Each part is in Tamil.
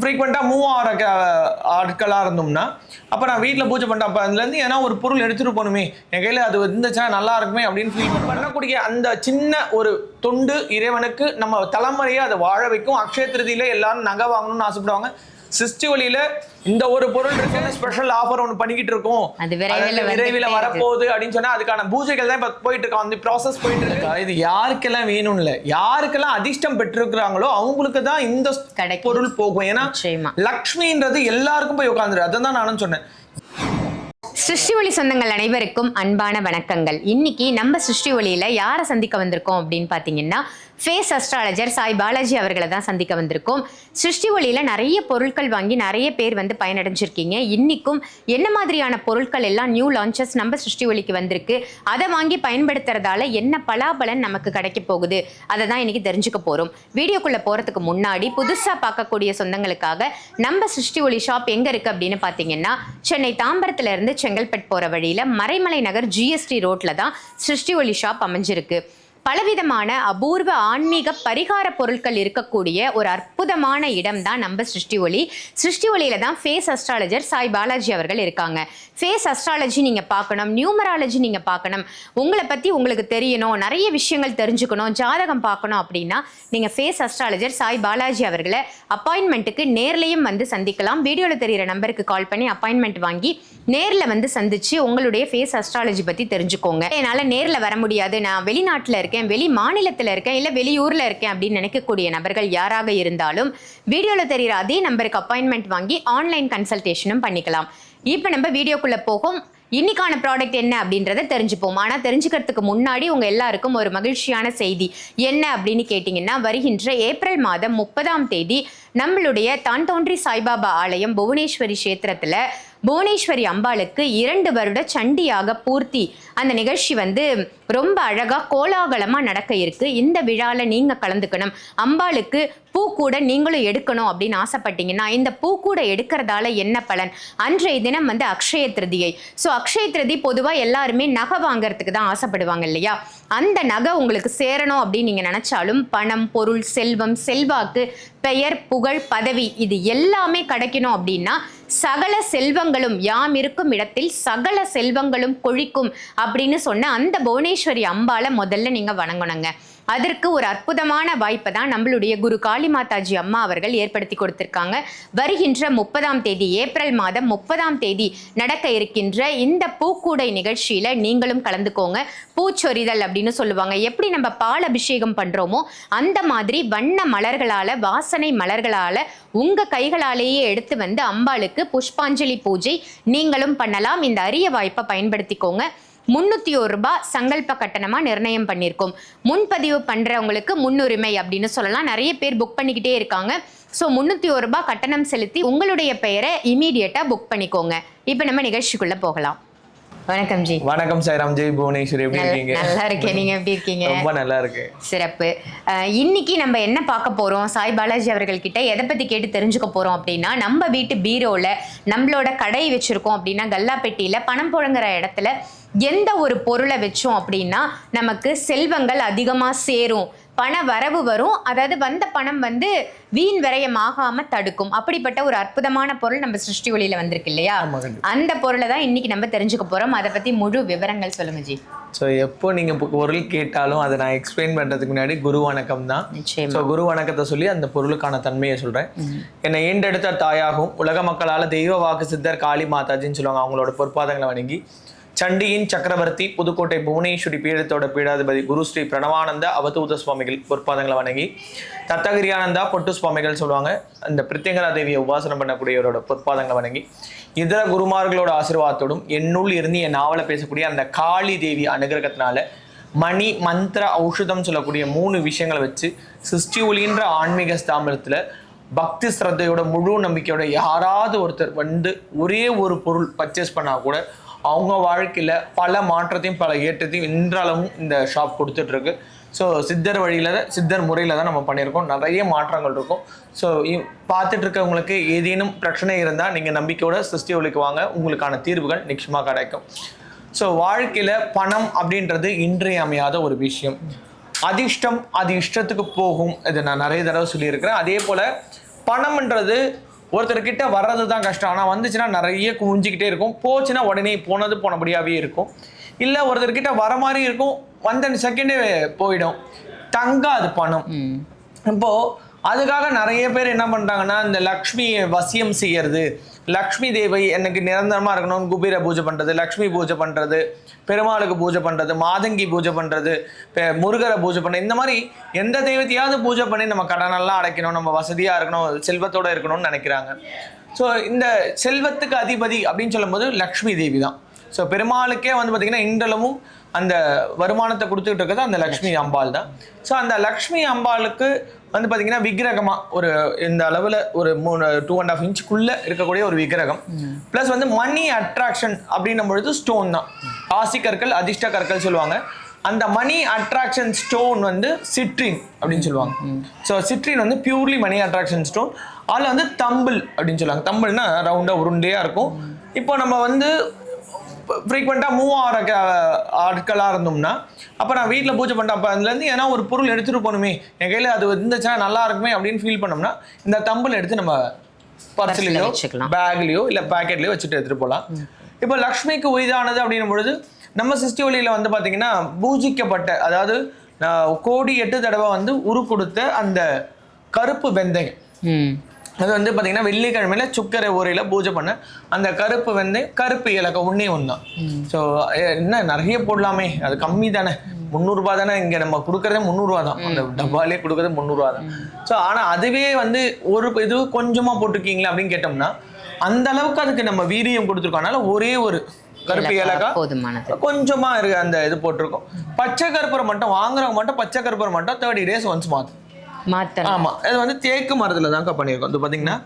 ஃப்ரீக்வெண்ட்டாக மூவ் ஆகிற ஆட்களாக இருந்தோம்னா அப்போ நான் வீட்டில் பூஜை பண்ணிட்டேன் அப்போ அதுலேருந்து ஏன்னா ஒரு பொருள் எடுத்துகிட்டு போகணுமே. என் கையில் அது இருந்துச்சுன்னா நல்லா இருக்குமே அப்படின்னு ஃபீல் பண்ணக்கூடிய அந்த சின்ன ஒரு தொண்டு இறைவனுக்கு நம்ம தலைமுறையை அதை வாழ வைக்கும். அக்ஷய திருதியில் எல்லாரும் நகை வாங்கணும்னு ஆசைப்படுவாங்க. சிஸ்டி வழியில் இந்த ஒரு பொருள் இருக்கு ஸ்பெஷல் ஆஃபர் ஒன்று பண்ணிக்கிட்டு இருக்கோம். அது விரைவில் விரைவில். வரப்போகுது அப்படின்னு சொன்னா அதுக்கான பூஜைகள் தான் இப்ப போயிட்டு இருக்கோம். அந்த ப்ராசஸ் போயிட்டு இருக்கு. இது யாருக்கெல்லாம் வேணும் இல்ல யாருக்கெல்லாம் அதிர்ஷ்டம் பெற்றிருக்கிறாங்களோ அவங்களுக்கு தான் இந்த. பொருள் போகும். ஏன்னா. லக்ஷ்மின்றது எல்லாருக்கும் போய் உட்காந்துரு அதை தான் நானும் சொன்னேன். சிருஷ்டி ஒளி சொந்தங்கள் அனைவருக்கும் அன்பான வணக்கங்கள். இன்னைக்கு நம்ம சிருஷ்டி ஒளியில யாரை சந்திக்க வந்திருக்கோம் அப்படின்னு பார்த்தீங்கன்னா ஃபேஸ் அஸ்ட்ராலஜர் சாய் பாலாஜி அவர்களை தான் சந்திக்க வந்திருக்கோம். சிருஷ்டி ஒளியில் நிறைய பொருட்கள் வாங்கி நிறைய பேர் வந்து பயனடைஞ்சிருக்கீங்க. இன்றைக்கும் என்ன மாதிரியான பொருட்கள் எல்லாம் நியூ லான்ச்சஸ் நம்ம சிருஷ்டி ஒளிக்கு வந்திருக்கு. அதை வாங்கி பயன்படுத்துறதால என்ன பலாபலன் நமக்கு கிடைக்க போகுது? அதை தான் இன்றைக்கி தெரிஞ்சுக்க போகிறோம் வீடியோக்குள்ளே போகிறதுக்கு முன்னாடி புதுசாக பார்க்கக்கூடிய சொந்தங்களுக்காக நம்ம சிருஷ்டி ஒளி ஷாப் எங்கே இருக்குது அப்படின்னு பார்த்தீங்கன்னா சென்னை தாம்பரத்துலேருந்து செங்கல்பட் செங்கல்பட்டு வழியில் மறைமலை நகர் ஜிஎஸ்டி ரோட்டில் தான் சிருஷ்டி ஒளி ஷாப் அமைஞ்சிருக்கு. பலவிதமான அபூர்வ ஆன்மீக பரிகார பொருட்கள் இருக்கக்கூடிய ஒரு அற்புதமான இடம் தான் நம்ம சிருஷ்டி ஒளி. சிருஷ்டி ஒளியில தான் ஃபேஸ் அஸ்ட்ராலஜர் சாய் பாலாஜி அவர்கள் இருக்காங்க. ஃபேஸ் அஸ்ட்ராலஜி நீங்க பார்க்கணும் நியூமராலஜி நீங்க பார்க்கணும். உங்களை பத்தி உங்களுக்கு தெரியணும் நிறைய விஷயங்கள் தெரிஞ்சுக்கணும் ஜாதகம் பார்க்கணும் அப்படின்னா நீங்க ஃபேஸ் அஸ்ட்ராலஜர் சாய் பாலாஜி அவர்களை அப்பாயின்மெண்ட்டுக்கு நேர்லையும் வந்து சந்திக்கலாம். வீடியோவில் தெரியிற நம்பருக்கு கால் பண்ணி அப்பாயின்மெண்ட் வாங்கி நேரில் வந்து சந்திச்சு உங்களுடைய ஃபேஸ் அஸ்ட்ராலஜி பத்தி தெரிஞ்சுக்கோங்க. என்னால் நேரில் வர முடியாது. நான் வெளிநாட்டில் இருக்கேன். இருக்கேன் வெளி மாநிலத்தில் இருக்கேன் இல்லை வெளியூரில் இருக்கேன் அப்படின்னு நினைக்கக்கூடிய நபர்கள் யாராக இருந்தாலும் வீடியோவில் தெரிகிற அதே நம்பருக்கு அப்பாயின்மெண்ட் வாங்கி ஆன்லைன் கன்சல்டேஷனும் பண்ணிக்கலாம். இப்போ நம்ம வீடியோக்குள்ளே போகும். இன்னைக்கான ப்ராடக்ட் என்ன அப்படின்றத தெரிஞ்சுப்போம். ஆனால் தெரிஞ்சுக்கிறதுக்கு முன்னாடி உங்கள் எல்லாருக்கும் ஒரு மகிழ்ச்சியான செய்தி என்ன அப்படின்னு கேட்டிங்கன்னா வருகின்ற ஏப்ரல் மாதம் முப்பதாம் தேதி நம்மளுடைய தான் தோன்றி சாய்பாபா ஆலயம் புவனேஸ்வரி கஷேத்திரத்தில் புவனேஸ்வரி அம்பாளுக்கு இரண்டு வருட சண்டியாக பூர்த்தி. அந்த நிகழ்ச்சி வந்து ரொம்ப அழகாக கோலாகலமாக நடக்க இருக்கு. இந்த விழாவில் நீங்கள் கலந்துக்கணும். அம்பாளுக்கு பூக்கூட நீங்களும் எடுக்கணும் அப்படின்னு ஆசைப்பட்டீங்கன்னா இந்த பூக்கூட எடுக்கிறதால என்ன பலன்? அன்றைய தினம் வந்து அக்ஷய திருதியை. ஸோ அக்ஷய திருதி பொதுவாக எல்லாருமே நகை வாங்கிறதுக்கு தான் ஆசைப்படுவாங்க இல்லையா? அந்த நகை உங்களுக்கு சேரணும் அப்படின்னு நீங்கள் நினச்சாலும் பணம் பொருள் செல்வம் செல்வாக்கு பெயர் புகழ் பதவி இது எல்லாமே கிடைக்கணும் அப்படின்னா சகல செல்வங்களும் யாம் இருக்கும் இடத்தில் சகல செல்வங்களும் கொழிக்கும் அப்படின்னு சொன்ன அந்த புவனேஸ்வரி அம்பால முதல்ல நீங்கள் வணங்கணுங்க. அதற்கு ஒரு அற்புதமான வாய்ப்பை தான் நம்மளுடைய குரு காளி மாதாஜி அம்மா அவர்கள் ஏற்படுத்தி கொடுத்திருக்காங்க. வருகின்ற முப்பதாம் தேதி ஏப்ரல் மாதம் முப்பதாம் தேதி நடக்க இருக்கின்ற இந்த பூக்கூடை நிகழ்ச்சியில் நீங்களும் கலந்துக்கோங்க. பூச்சொரிதல் அப்படின்னு சொல்லுவாங்க. எப்படி நம்ம பால் அபிஷேகம் பண்ணுறோமோ அந்த மாதிரி வண்ண மலர்களால் வாசனை மலர்களால் உங்கள் கைகளாலேயே எடுத்து வந்து அம்பாளுக்கு புஷ்பாஞ்சலி பூஜை நீங்களும் பண்ணலாம். இந்த அரிய வாய்ப்பை பயன்படுத்திக்கோங்க. முந்நூற்றி ஒரு ரூபாய் சங்கல்ப கட்டணமாக நிர்ணயம் பண்ணியிருக்கோம் முன்பதிவு பண்ணுறவங்களுக்கு முன்னுரிமை அப்படின்னு சொல்லலாம். நிறைய பேர் புக் பண்ணிக்கிட்டே இருக்காங்க. ஸோ முந்நூற்றி ஒரு ரூபாய் கட்டணம் செலுத்தி உங்களுடைய பெயரை இமீடியட்டாக புக் பண்ணிக்கோங்க. இப்போ நம்ம நிகழ்ச்சிக்குள்ளே போகலாம். வணக்கம் ஜி. வணக்கம் சாய்ராம் ஜெய் புவனேஸ்வரி எப்படி நல்ல- இருக்கீங்க? நல்லா இருக்கேன். நீங்கள் எப்படி இருக்கீங்க? ரொம்ப நல்லா இருக்கு. சிறப்பு. அஹ் இன்னைக்கு நம்ம என்ன பார்க்க போறோம்? சாய் பாலாஜி அவர்கள் கிட்ட எதை பத்தி கேட்டு தெரிஞ்சுக்க போறோம் அப்படின்னா நம்ம வீட்டு பீரோல நம்மளோட கடை வச்சிருக்கோம் அப்படின்னா கல்லாப்பெட்டியில பணம் புழங்குற இடத்துல எந்த ஒரு பொருளை வச்சோம் அப்படின்னா நமக்கு செல்வங்கள் அதிகமா சேரும். பண வரவு வரும். அதாவது வந்த பணம் வந்து வீண் விரயம் ஆகாம தடுக்கும். அப்படிப்பட்ட ஒரு அற்புதமான பொருள் நம்ம சிருஷ்டி ஒளியில வந்திருக்கு இல்லையா. அந்த பொருளை தான் இன்னைக்கு நம்ம தெரிஞ்சுக்க போறோம். அதை பத்தி முழு விவரங்கள் சொல்லுங்க ஜி. ஸோ எப்போ நீங்கள் பொருள் கேட்டாலும் அதை நான் எக்ஸ்பிளைன் பண்ணுறதுக்கு முன்னாடி குரு வணக்கம் தான். ஸோ குரு வணக்கத்தை சொல்லி அந்த பொருளுக்கான தன்மையை சொல்கிறேன் என்னை ஈண்டெடுத்த தாயாகும். உலக மக்களால் தெய்வ வாக்கு சித்தர் காளி மாதாஜின்னு சொல்லுவாங்க. அவங்களோட பொற்பாதங்களை வணங்கி சண்டியின் சக்கரவர்த்தி புதுக்கோட்டை புவனேஸ்வரி பீடத்தோட பீடாதிபதி குரு ஸ்ரீ பிரணவானந்த அவதூத சுவாமிகள் பொற்பாதங்களை வணங்கி தத்தகிரியானந்தா பொட்டு சுவாமிகள் சொல்லுவாங்க. அந்த பிரித்தியங்கரா தேவியை உபாசனம் பண்ணக்கூடியவரோட பொற்பாதங்களை வணங்கி இதர குருமார்களோட ஆசீர்வாதத்தோடும் என்னுள் இருந்து என் நாவலை பேசக்கூடிய அந்த காளி தேவி அனுகிரகத்தினால மணி மந்திர ஔஷதம் சொல்லக்கூடிய மூணு விஷயங்களை வச்சு சிருஷ்டி ஒளின்ற ஆன்மீக ஸ்தாபனத்தில் பக்தி ஸ்ரத்தையோட முழு நம்பிக்கையோட யாராவது ஒருத்தர் வந்து ஒரே ஒரு பொருள் பர்ச்சேஸ் பண்ணால் கூட அவங்க வாழ்க்கையில் பல மாற்றத்தையும் பல ஏற்றத்தையும் இன்றளவும் இந்த ஷாப் கொடுத்துட்ருக்கு ஸோ சித்தர் வழியில் சித்தர் முறையில் தான் நம்ம பண்ணியிருக்கோம். நிறைய மாற்றங்கள் இருக்கும். ஸோ பார்த்துட்டு இருக்கவங்களுக்கு ஏதேனும் பிரச்சனை இருந்தால் நீங்கள் நம்பிக்கையோட சிருஷ்டி ஒழிக்கு வாங்க. உங்களுக்கான தீர்வுகள் நிச்சயமாக கிடைக்கும். ஸோ வாழ்க்கையில் பணம் அப்படின்றது இன்றியமையாத ஒரு விஷயம். அதிர்ஷ்டம் அது இஷ்டத்துக்கு போகும். இது நான் நிறைய தடவை சொல்லியிருக்கிறேன். அதே போல் பணம்ன்றது ஒருத்தர்கிட்ட வர்றது தான் கஷ்டம். ஆனால் வந்துச்சுன்னா நிறைய குவிஞ்சிக்கிட்டே இருக்கும். போச்சுன்னா உடனே போனது போனபடியாகவே இருக்கும். இல்லை ஒருத்தர்கிட்ட வர மாதிரி இருக்கும். வந்த செகண்டே போயிடும். தங்காது பணம். ம். இப்போ அதுக்காக நிறைய பேர் என்ன பண்ணுறாங்கன்னா இந்த லக்ஷ்மியை வசியம் செய்கிறது லக்ஷ்மி தேவை எனக்கு நிரந்தரமாக இருக்கணும்னு குபீர பூஜை பண்ணுறது லக்ஷ்மி பூஜை பண்ணுறது பெருமாளுக்கு பூஜை பண்ணுறது மாதங்கி பூஜை பண்ணுறது முருகரை பூஜை பண்ணுறது இந்த மாதிரி எந்த தெய்வத்தையாவது பூஜை பண்ணி நம்ம கடனெல்லாம் அடைக்கணும் நம்ம வசதியாக இருக்கணும் செல்வத்தோடு இருக்கணும்னு நினைக்கிறாங்க. ஸோ இந்த செல்வத்துக்கு அதிபதி அப்படின்னு சொல்லும்போது லக்ஷ்மி தேவி தான். ஸோ பெருமாளுக்கே வந்து பார்த்தீங்கன்னா இன்றளவும் அந்த வருமானத்தை கொடுத்துட்டு இருக்கிறது அந்த லக்ஷ்மி அம்பாள் தான். ஸோ அந்த லக்ஷ்மி அம்பாளுக்கு வந்து பார்த்தீங்கன்னா விக்கிரகமா ஒரு இந்த அளவில் ஒரு மூணு டூ அண்ட் ஆஃப் இன்ச்சுக்குள்ளே இருக்கக்கூடிய ஒரு விக்கிரகம். ப்ளஸ் வந்து மணி அட்ராக்ஷன் அப்படின்னும் பொழுது ஸ்டோன் தான். ஆசி கற்கள் அதிர்ஷ்ட கற்கள் சொல்லுவாங்க. அந்த மணி அட்ராக்ஷன் ஸ்டோன் வந்து சிட்ரின் அப்படின்னு சொல்லுவாங்க. ஸோ சிட்ரின் வந்து பியூர்லி மணி அட்ராக்ஷன் ஸ்டோன் அதில் வந்து தம்பிள் அப்படின்னு சொல்லுவாங்க. தம்பிள்னா ரவுண்டாக உருண்டையாக இருக்கும். இப்போ நம்ம வந்து ஃப்ரீக்வெண்ட்டாக மூவ் ஆகிற ஆட்களாக இருந்தோம்னா அப்போ நான் வீட்டில் பூஜை பண்ணிட்டேன். அப்போ அதுலேருந்து ஏன்னா ஒரு பொருள் எடுத்துகிட்டு போகணுமே. என் கையில் அது இருந்துச்சுன்னா நல்லா இருக்குமே அப்படின்னு ஃபீல் பண்ணோம்னா இந்த தம்பிள் எடுத்து நம்ம வச்சுக்கலாம். பேக்லேயோ இல்லை பேக்கெட்லேயோ வச்சுட்டு எடுத்துகிட்டு போகலாம் இப்போ லக்ஷ்மிக்கு உயிதானது அப்படின்னும் பொழுது நம்ம சிருஷ்டி ஒளியில் வந்து பார்த்தீங்கன்னா பூஜிக்கப்பட்ட அதாவது கோடி எட்டு தடவை வந்து உரு கொடுத்த அந்த கருப்பு வெந்தயம். அது வந்து பார்த்தீங்கன்னா வெள்ளிக்கிழமையில சுக்கரை ஊரையில் பூஜை பண்ண. அந்த கருப்பு வந்து கருப்பு இலக்கம் ஒன்றே ஒன்று தான் ஸோ என்ன நிறைய போடலாமே. அது கம்மி தானே. முந்நூறுரூபா தானே. இங்கே நம்ம கொடுக்குறதே முந்நூறுரூவா தான். அந்த டப்பாலே கொடுக்குறது முந்நூறுரூவா தான். ஸோ ஆனால் அதுவே வந்து ஒரு இது கொஞ்சமாக போட்டிருக்கீங்களா அப்படின்னு கேட்டோம்னா அந்த அளவுக்கு அதுக்கு நம்ம வீரியம் கொடுத்துருக்கோம். அதனால ஒரே ஒரு கருப்பு ஏலக்காய் போதுமானது. கொஞ்சமா இருக்கு அந்த இது போட்டிருக்கோம். பச்சை கற்பூரம் மட்டும் வாங்குறவங்க மட்டும் பச்சை கற்பூரம் மட்டும் தேர்ட்டி டேஸ் ஒன்ஸ் மாற்றும் மாத்தலாம் ஆமா இது வந்து தேக்கு மரத்துல தான்க்கா பண்ணியிருக்கோம். இது பாத்தீங்கன்னா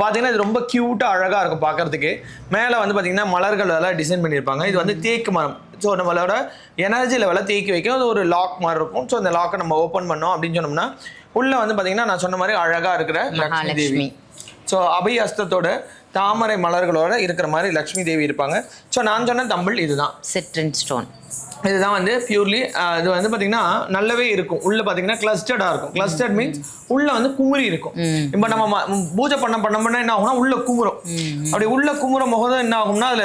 பாத்தீங்கன்னா இது ரொம்ப கியூட்டா அழகா இருக்கும் பார்க்கிறதுக்கு மேல வந்து பாத்தீங்கன்னா மலர்கள் எல்லாம் டிசைன் பண்ணியிருப்பாங்க. இது வந்து தேக்கு மரம். ஸோ நம்மளோட எனர்ஜி லெவலை தேக்கி வைக்கும். அது ஒரு லாக் மாதிரி இருக்கும். ஸோ அந்த லாக்கை நம்ம ஓப்பன் பண்ணோம் அப்படின்னு சொன்னோம்னா உள்ள வந்து பாத்தீங்கன்னா நான் சொன்ன மாதிரி அழகா இருக்கிற லக்ஷ்மி தேவி. ஸோ அபய ஹஸ்தத்தோட தாமரை மலர்களோட இருக்கிற மாதிரி லக்ஷ்மி தேவி இருப்பாங்க. ஸோ நான் சொன்ன தம்பிள் இதுதான். சிட்ரின் ஸ்டோன் இதுதான் வந்து பியூர்லி இது வந்து பாத்தீங்கன்னா நல்லாவே இருக்கும். உள்ள பாத்தீங்கன்னா கிளஸ்டர்டா இருக்கும். கிளஸ்டர்ட் மீன்ஸ் உள்ள வந்து குமுறி இருக்கும். இப்போ நம்ம பூஜை பண்ண பண்ண பண்ண என்ன ஆகும்னா உள்ள குமுறும். அப்படி உள்ள குமுறும் போது என்ன ஆகும்னா அதுல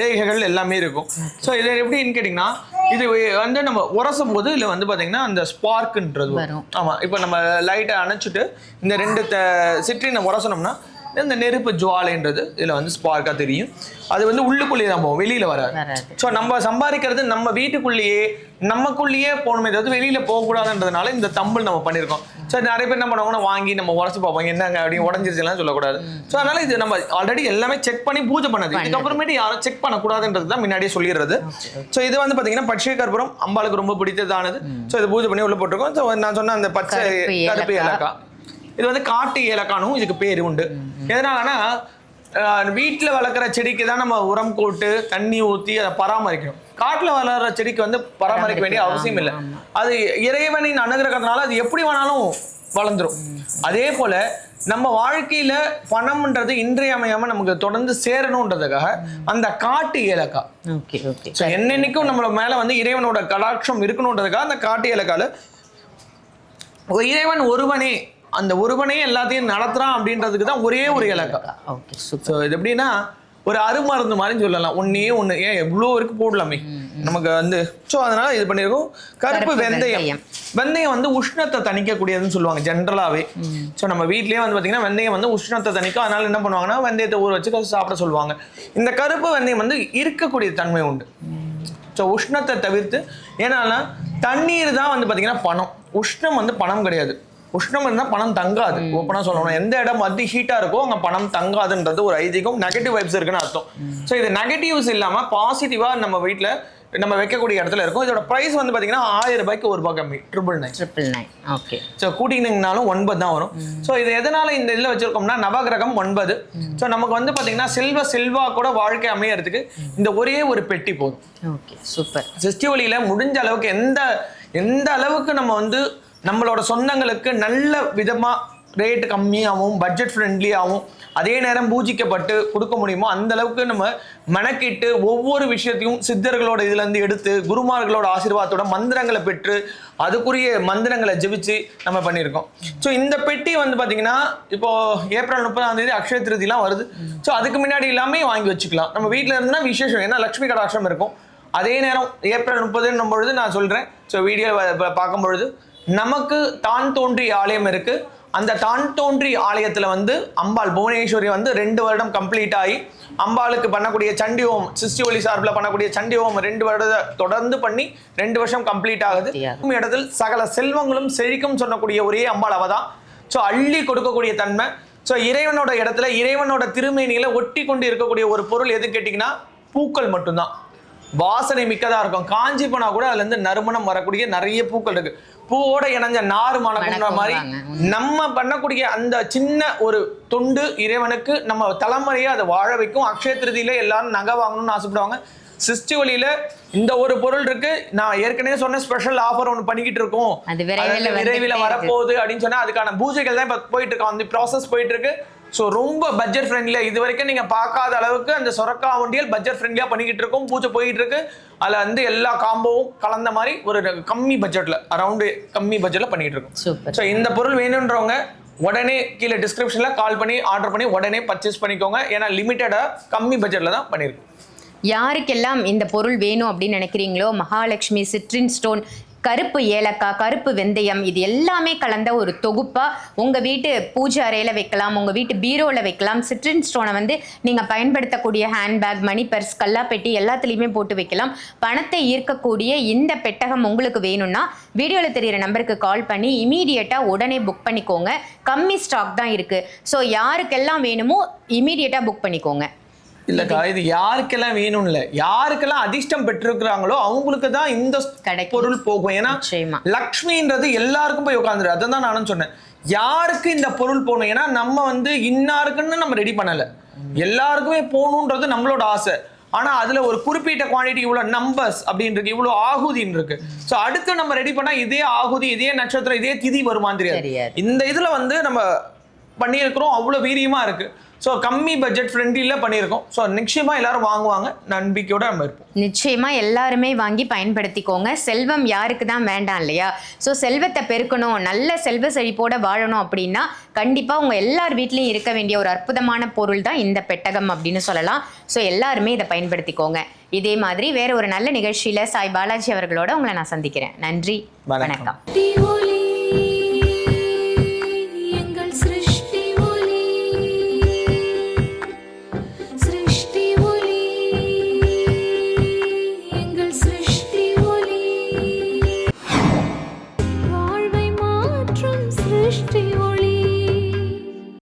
ரேகைகள் எல்லாமே இருக்கும். ஸோ இது எப்படின்னு கேட்டிங்கன்னா இது வந்து நம்ம உரசும் போது இதுல வந்து பாத்தீங்கன்னா அந்த ஸ்பார்க்குன்றது வரும். ஆமா இப்போ நம்ம லைட்டை அணைச்சிட்டு இந்த ரெண்டு சிட்ரினை உரசனோம்னா இந்த நெருப்பு ஜுவாலைன்றது இதுல வந்து ஸ்பார்க்கா தெரியும். அது வந்து உள்ளுக்குள்ளேயே தான் போகும் வெளியில வராது. ஸோ நம்ம சம்பாதிக்கிறது நம்ம வீட்டுக்குள்ளேயே நமக்குள்ளேயே போகணுமே தவிர்த்து வெளியில போகக்கூடாதுன்றதுனால இந்த தம்பிள் நம்ம பண்ணியிருக்கோம் ஸோ நிறைய பேர் என்ன பண்ணுவாங்கன்னா வாங்கி நம்ம உடச்சு பார்ப்பாங்க என்னங்க அப்படின்னு உடஞ்சிருச்சுலாம் சொல்லக்கூடாது. ஸோ அதனால இது நம்ம ஆல்ரெடி எல்லாமே செக் பண்ணி பூஜை பண்ணது. இதுக்கப்புறமேட்டு யாரும் செக் பண்ணக்கூடாதுன்றது தான் முன்னாடியே சொல்லிடுறது. ஸோ இது வந்து பார்த்தீங்கன்னா பச்சை கற்பூரம் அம்பாளுக்கு ரொம்ப பிடித்ததானது. ஸோ இது பூஜை பண்ணி உள்ள போட்டிருக்கோம். ஸோ நான் சொன்ன அந்த பச்சை கருப்பு கருப்பு ஏலக்காய். இது வந்து காட்டு ஏலக்கானும் இதுக்கு பேர் உண்டு. எதனாலனா வீட்டில் வளர்க்குற செடிக்கு தான் நம்ம உரம் போட்டு தண்ணி ஊற்றி அதை பராமரிக்கணும். காட்டில் வளர்ற செடிக்கு வந்து பராமரிக்க வேண்டிய அவசியம் இல்லை. அது இறைவனின் அனுகிரகத்தினால அது எப்படி வேணாலும் வளர்ந்துரும். அதே போல நம்ம வாழ்க்கையில பணம்ன்றது இன்றியமையாம நமக்கு தொடர்ந்து சேரணுன்றதுக்காக அந்த காட்டு ஏலக்காய். Okay okay. ஸோ என்னென்னைக்கும் நம்மள மேல வந்து இறைவனோட கடாட்சம் இருக்கணுன்றதுக்காக அந்த காட்டு ஏலக்கால ஒரு இறைவன் ஒருவனே அந்த ஒருவனே எல்லாத்தையும் நடத்துறான் அப்படின்றதுக்கு தான் ஒரே ஒரு இலக்கம். ஓகே ஸோ இது எப்படின்னா ஒரு அருமருந்து மாதிரி சொல்லலாம். ஒன்னே ஒன்று ஏன் எவ்வளோ வரைக்கும் போடலாமே. நமக்கு வந்து ஸோ அதனால இது பண்ணியிருக்கோம் கருப்பு வெந்தயம். வெந்தயம். வந்து உஷ்ணத்தை தணிக்கக்கூடியதுன்னு சொல்லுவாங்க ஜென்ரலாகவே ஸோ நம்ம வீட்லயே வந்து பார்த்தீங்கன்னா வெந்தயம் வந்து உஷ்ணத்தை தணிக்கும். அதனால என்ன பண்ணுவாங்கன்னா வெந்தயத்தை ஊற வச்சு சாப்பிட சொல்லுவாங்க. இந்த கருப்பு வெந்தயம் வந்து இருக்கக்கூடிய தன்மை உண்டு. ஸோ உஷ்ணத்தை தவிர்த்து ஏன்னா தண்ணீர் தான் வந்து பார்த்தீங்கன்னா பணம். உஷ்ணம் வந்து பணம் கிடையாது. உஷ்ணம் இருந்தால் பணம் தங்காது. ஓப்பனாக சொல்லணும். எந்த இடம் அதி ஹீட்டாக இருக்கோ அங்கே பணம் தங்காதுன்றது ஒரு ஐதீகம். நெகட்டிவ் வைப்ஸ் இருக்குன்னு அர்த்தம். ஸோ இது நெகட்டிவ்ஸ் இல்லாமல் பாசிட்டிவாக நம்ம வீட்டில் நம்ம வைக்கக்கூடிய இடத்துல இருக்கும். இதோட ப்ரைஸ் வந்து பார்த்தீங்கன்னா ஆயிரம் ரூபாய்க்கு ஒரு ரூபாய் கம்மி. Triple nine triple nine okay so கூட்டினீங்கனாலும் ஒன்பது தான் வரும். ஸோ இது எதனால இந்த இதில் வச்சிருக்கோம்னா நவகிரகம் ஒன்பது. ஸோ நமக்கு வந்து பார்த்தீங்கன்னா செல்வ செல்வா கூட வாழ்க்கை அமையறதுக்கு இந்த ஒரே ஒரு பெட்டி போதும். ஓகே சூப்பர் சிருஷ்டி ஒளியில முடிஞ்ச அளவுக்கு எந்த எந்த அளவுக்கு நம்ம வந்து நம்மளோட சொந்தங்களுக்கு நல்ல விதமாக ரேட் கம்மியாகவும் பட்ஜெட் ஃப்ரெண்ட்லியாகவும் அதே நேரம் பூஜிக்கப்பட்டு கொடுக்க முடியுமோ அந்த அளவுக்கு நம்ம மெனக்கிட்டு ஒவ்வொரு விஷயத்தையும் சித்தர்களோட இதுலேருந்து எடுத்து குருமார்களோட ஆசீர்வாதத்தோட மந்திரங்களை பெற்று அதுக்குரிய மந்திரங்களை ஜெபிச்சு நம்ம பண்ணியிருக்கோம். ஸோ இந்த பெட்டி வந்து பார்த்திங்கன்னா இப்போது ஏப்ரல் முப்பதாம் தேதி அக்ஷய திருதிலாம் வருது. ஸோ அதுக்கு முன்னாடி எல்லாமே வாங்கி வச்சுக்கலாம். நம்ம வீட்டில் இருந்துன்னா விசேஷம். ஏன்னா லக்ஷ்மி கடாட்சம் இருக்கும். அதே நேரம் ஏப்ரல் முப்பதுன்னும் பொழுது நான் சொல்றேன். ஸோ வீடியோ பார்க்கும் பொழுது நமக்கு தான் தோன்றி ஆலயம் இருக்கு. அந்த தான் தோன்றி ஆலயத்துல வந்து அம்பாள் புவனேஸ்வரி வந்து ரெண்டு வருடம் கம்ப்ளீட் ஆகி அம்பாளுக்கு பண்ணக்கூடிய சண்டி ஹோம் சிஸ்டி ஒலி சார்பில் பண்ணக்கூடிய சண்டி ஹோம் ரெண்டு வருட தொடர்ந்து பண்ணி ரெண்டு வருஷம் கம்ப்ளீட் ஆகுது. இடத்தில் சகல செல்வங்களும் செழிக்கும் சொல்லக்கூடிய ஒரே அம்பாள் அவ தான். ஸோ அள்ளி கொடுக்கக்கூடிய தன்மை. ஸோ இறைவனோட இடத்துல இறைவனோட திருமேனியில ஒட்டி கொண்டு இருக்கக்கூடிய ஒரு பொருள் எது கேட்டிங்கன்னா பூக்கள் மட்டும்தான். வாசனை மிக்கதா இருக்கும். காஞ்சி போனா கூட அதுல இருந்து நறுமணம் வரக்கூடிய நிறைய பூக்கள் இருக்கு. பூவோட இணைஞ்ச நாறு மணக்குன்ற மாதிரி. நம்ம பண்ணக்கூடிய அந்த சின்ன ஒரு தொண்டு இறைவனுக்கு நம்ம தலைமுறையை அதை வாழ வைக்கும். அக்ஷய திருதியில எல்லாரும் நகை வாங்கணும்னு ஆசைப்படுவாங்க. சிஸ்டி வழியில இந்த ஒரு பொருள் இருக்கு. நான் ஏற்கனவே சொன்ன ஸ்பெஷல் ஆஃபர் ஒன்று பண்ணிக்கிட்டு இருக்கோம். விரைவில். வரப்போகுது அப்படின்னு சொன்னா அதுக்கான பூஜைகள் தான் இப்போ போயிட்டு இருக்கோம். அந்த ப்ராசஸ் போயிட்டு இருக்கு. ஸோ ரொம்ப பட்ஜெட் ஃப்ரெண்ட்லியா இது வரைக்கும் நீங்க பார்க்காத அளவுக்கு அந்த சொரக்கா வண்டியல் பட்ஜெட் ஃப்ரெண்ட்லியா பண்ணிக்கிட்டு இருக்கோம். பூஜை போயிட்டு இருக்கு. அதுல வந்து எல்லா காம்போவும் கலந்த மாதிரி ஒரு கம்மி பட்ஜெட்ல அரௌண்டு கம்மி பட்ஜெட்ல பண்ணிட்டு இருக்கோம். ஸோ இந்த பொருள் வேணுன்றவங்க உடனே கீழே டிஸ்கிரிப்ஷனில் கால் பண்ணி ஆர்டர் பண்ணி உடனே பர்ச்சேஸ் பண்ணிக்கோங்க. ஏன்னா லிமிட்டடாக கம்மி பட்ஜெட்டில் தான் பண்ணியிருக்கோம் யாருக்கெல்லாம் இந்த பொருள் வேணும் அப்படின்னு நினைக்கிறீங்களோ மகாலட்சுமி சிட்ரின் ஸ்டோன் கருப்பு ஏலக்காய் கருப்பு வெந்தயம் இது எல்லாமே கலந்த ஒரு தொகுப்பாக உங்கள் வீட்டு பூஜை அறையில் வைக்கலாம் உங்கள் வீட்டு பீரோவில் வைக்கலாம் சிட்ரின் ஸ்டோனை வந்து நீங்கள் பயன்படுத்தக்கூடிய ஹேண்ட்பேக் மணி பர்ஸ் கல்லாப்பெட்டி எல்லாத்துலேயுமே போட்டு வைக்கலாம். பணத்தை ஈர்க்கக்கூடிய இந்த பெட்டகம் உங்களுக்கு வேணும்னா வீடியோவில் தெரியிற நம்பருக்கு கால் பண்ணி இமீடியட்டாக உடனே புக் பண்ணிக்கோங்க. கம்மி ஸ்டாக் தான் இருக்குது ஸோ யாருக்கெல்லாம் வேணுமோ இமீடியட்டாக புக் பண்ணிக்கோங்க. இல்லக்கா இது யாருக்கெல்லாம் வேணும் இல்ல. யாருக்கெல்லாம் அதிர்ஷ்டம் பெற்றிருக்கிறாங்களோ அவங்களுக்கு தான் இந்த. பொருள் போகும். ஏன்னா. லக்ஷ்மின்றது எல்லாருக்கும் போய் உட்காந்துரு அதை தான் நானும் சொன்னேன். யாருக்கு இந்த பொருள் போகணும்? ஏன்னா நம்ம வந்து இன்னாருக்குன்னு நம்ம ரெடி பண்ணல. எல்லாருக்குமே போகணுன்றது நம்மளோட ஆசை. ஆனா அதுல ஒரு குறிப்பிட்ட குவாண்டிட்டி இவ்வளவு நம்பர்ஸ் அப்படின்னு இருக்கு இவ்வளவு ஆகுதின்னு இருக்கு. சோ அடுத்து நம்ம ரெடி பண்ணா இதே ஆகுதி இதே நட்சத்திரம் இதே திதி வருமான்னு தெரியாது. இந்த இதுல வந்து நம்ம பண்ணியிருக்கிறோம். அவ்வளோ வீரியமா இருக்கு. ஸோ கம்மி பட்ஜெட் ஃப்ரெண்ட்லியில் பண்ணியிருக்கோம். ஸோ நிச்சயமா எல்லாரும் வாங்குவாங்க. நம்பிக்கையோட நம்ம இருப்போம். நிச்சயமா எல்லாருமே வாங்கி பயன்படுத்திக்கோங்க. செல்வம் யாருக்கு தான் வேண்டாம் இல்லையா? ஸோ செல்வத்தை பெருக்கணும் நல்ல செல்வ செழிப்போட வாழணும் அப்படின்னா கண்டிப்பா உங்க எல்லார் வீட்லயும் இருக்க வேண்டிய ஒரு அற்புதமான பொருள் தான் இந்த பெட்டகம் அப்படின்னு சொல்லலாம். ஸோ எல்லாருமே இதை பயன்படுத்திக்கோங்க. இதே மாதிரி வேற ஒரு நல்ல நிகழ்ச்சியில சாய் பாலாஜி அவர்களோட உங்களை நான் சந்திக்கிறேன். நன்றி. வணக்கம்.